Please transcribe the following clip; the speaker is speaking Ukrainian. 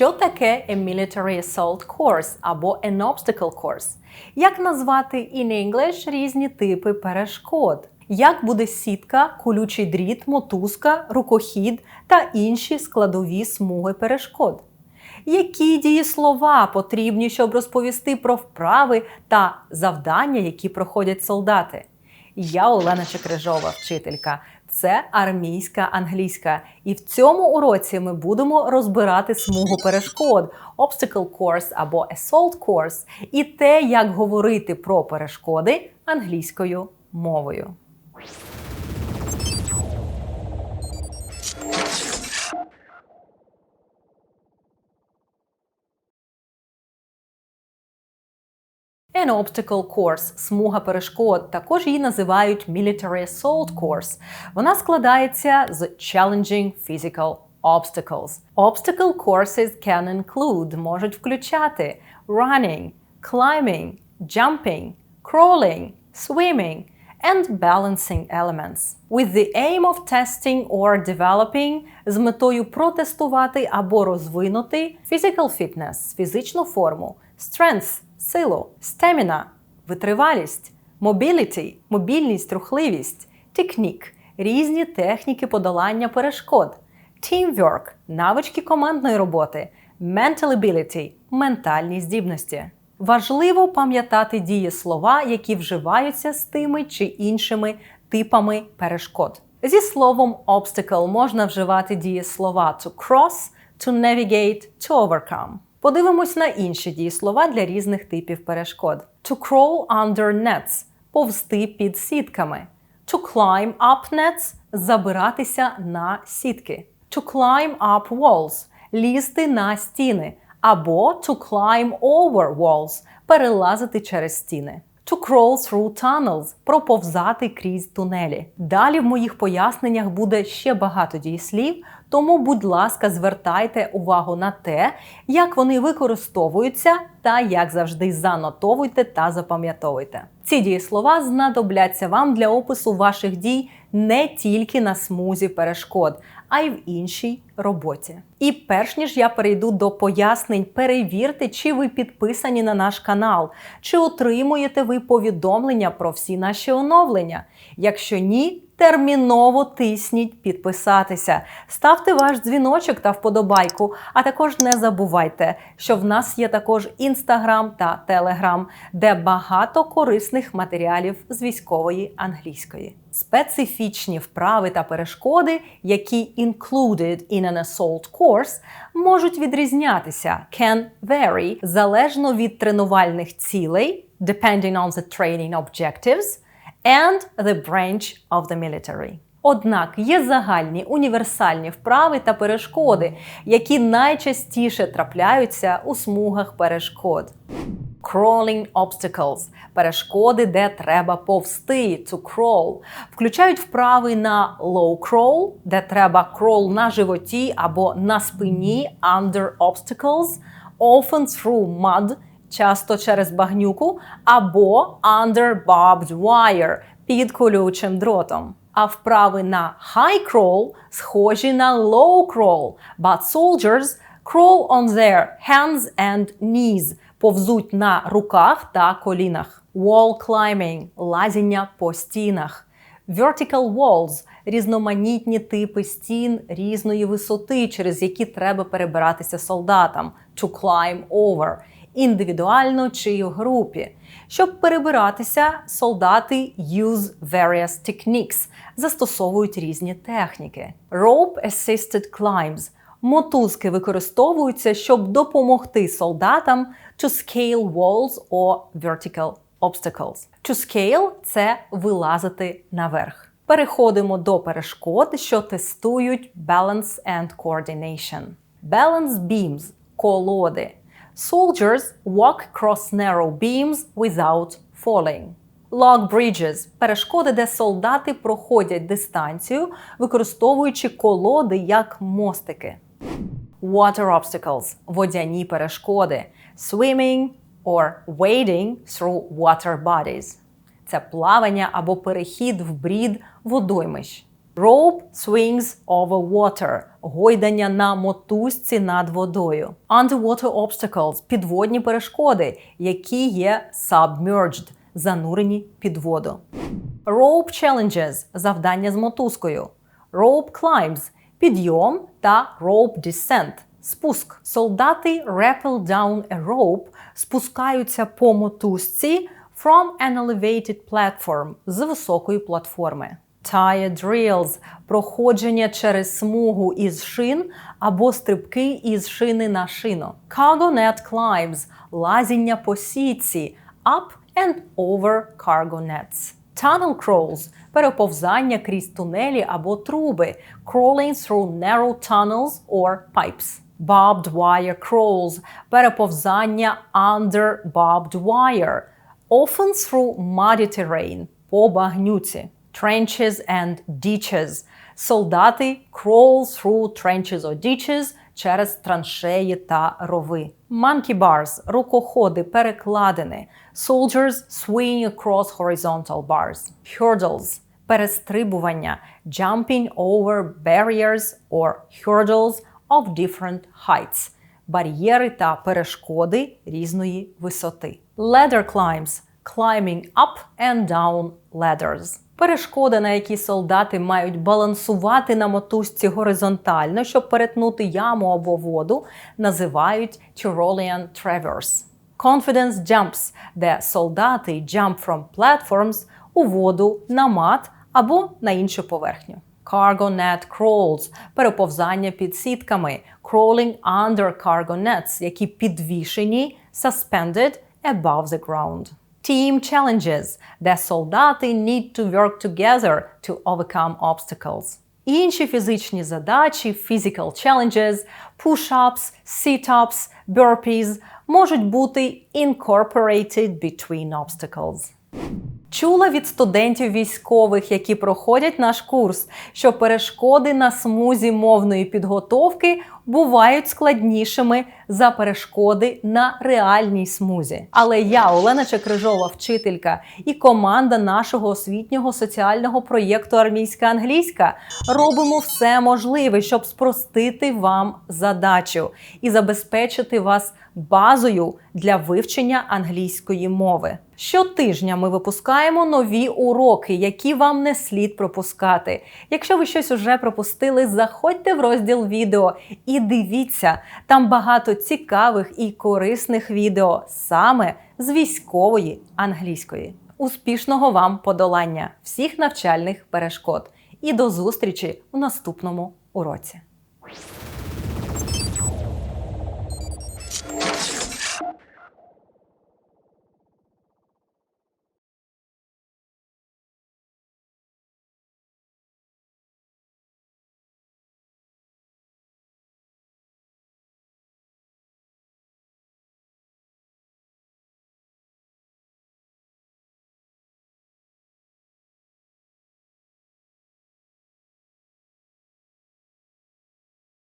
Що таке a military assault course або an obstacle course? Як назвати in English різні типи перешкод? Як буде сітка, колючий дріт, мотузка, рукохід та інші складові смуги перешкод? Які дієслова потрібні, щоб розповісти про вправи та завдання, які проходять солдати? Я Олена Чекрижова, вчителька. Це армійська англійська. І в цьому уроці ми будемо розбирати смугу перешкод, obstacle course або assault course, і те, як говорити про перешкоди англійською мовою. An obstacle course – смуга перешкод. Також її називають military assault course. Вона складається з challenging physical obstacles. Obstacle courses can include – можуть включати running, climbing, jumping, crawling, swimming and balancing elements. With the aim of testing or developing з метою протестувати або розвинути physical fitness – фізичну форму, strength – силу, stamina – витривалість, mobility – мобільність, рухливість, technique – різні техніки подолання перешкод, teamwork – навички командної роботи, mental ability – ментальні здібності. Важливо пам'ятати дієслова, які вживаються з тими чи іншими типами перешкод. Зі словом obstacle можна вживати дієслова to cross, to navigate, to overcome. Подивимось на інші дієслова для різних типів перешкод. To crawl under nets повзти під сітками. To climb up nets забиратися на сітки. To climb up walls лізти на стіни. Або to climb over walls перелазити через стіни. To crawl through tunnels проповзати крізь тунелі. Далі в моїх поясненнях буде ще багато дієслів, тому, будь ласка, звертайте увагу на те, як вони використовуються, та як завжди занотовуйте та запам'ятовуйте. Ці дієслова знадобляться вам для опису ваших дій не тільки на смузі перешкод, а й в іншій роботі. І перш ніж я перейду до пояснень, перевірте, чи ви підписані на наш канал, чи отримуєте ви повідомлення про всі наші оновлення. Якщо ні, терміново тисніть підписатися, ставте ваш дзвіночок та вподобайку. А також не забувайте, що в нас є також інстаграм та телеграм, де багато корисних матеріалів з військової англійської. Специфічні вправи та перешкоди, які included in an assault course, можуть відрізнятися can vary залежно від тренувальних цілей, depending on the training objectives, and the branch of the military. Однак є загальні універсальні вправи та перешкоди, які найчастіше трапляються у смугах перешкод. Crawling obstacles перешкоди, де треба повсти to crawl, включають вправи на low crawl, де треба crawl на животі або на спині under obstacles, often through mud, часто через багнюку, або under barbed wire під колючим дротом. А вправи на high crawl схожі на low crawl, but soldiers crawl on their hands and knees, повзуть на руках та колінах. Wall climbing – лазіння по стінах. Vertical walls – різноманітні типи стін різної висоти, через які треба перебиратися солдатам. To climb over – індивідуально чи в групі. Щоб перебиратися, солдати use various techniques – застосовують різні техніки. Rope assisted climbs – мотузки використовуються, щоб допомогти солдатам to scale walls or vertical obstacles. To scale – це вилазити наверх. Переходимо до перешкод, що тестують balance and coordination. Balance beams – колоди. Soldiers walk across narrow beams without falling. Log bridges – перешкоди, де солдати проходять дистанцію, використовуючи колоди як мостики. Water obstacles – водяні перешкоди. Swimming or wading through water bodies. Це плавання або перехід в брід водоймищ. Rope swings over water – гойдання на мотузці над водою. Underwater obstacles – підводні перешкоди, які є submerged – занурені під воду. Rope challenges – завдання з мотузкою. Rope climbs – підйом та rope descent – спуск. Солдати rappel down a rope спускаються по мотузці from an elevated platform – з високої платформи. Tire drills – проходження через смугу із шин або стрибки із шини на шину. Cargo net climbs – лазіння по сітці up and over cargo nets. Tunnel crawls – переповзання крізь тунелі або труби. Crawling through narrow tunnels or pipes. Barbed wire crawls – переповзання under barbed wire. Often through muddy terrain – по багнюці. Trenches and ditches – солдати crawl through trenches or ditches через траншеї та рови. Monkey bars – рукоходи, перекладини. Soldiers swing across horizontal bars. Hurdles – перестрибування. Jumping over barriers or hurdles of different heights. Бар'єри та перешкоди різної висоти. Ladder climbs – climbing up and down ladders. Перешкода, на якій солдати мають балансувати на мотузці горизонтально, щоб перетнути яму або воду, називають Tyrolean Traverse. Confidence jumps, де солдати jump from platforms у воду на мат або на іншу поверхню. Cargo net crawls – переповзання під сітками, crawling under cargo nets, які підвішені, suspended above the ground. Team challenges, де солдати need to work together to overcome obstacles. Інші фізичні задачі, physical challenges, push-ups, sit-ups, burpees можуть бути incorporated between obstacles. Чула від студентів військових, які проходять наш курс, що перешкоди на смузі мовної підготовки бувають складнішими за перешкоди на реальній смузі. Але я, Олена Чекрижова, вчителька, і команда нашого освітнього соціального проєкту Армійська англійська робимо все можливе, щоб спростити вам задачу і забезпечити вас базою для вивчення англійської мови. Щотижня ми випускаємо нові уроки, які вам не слід пропускати. Якщо ви щось уже пропустили, заходьте в розділ відео і дивіться. Там багато цікавих і корисних відео саме з військової англійської. Успішного вам подолання всіх навчальних перешкод і до зустрічі у наступному уроці.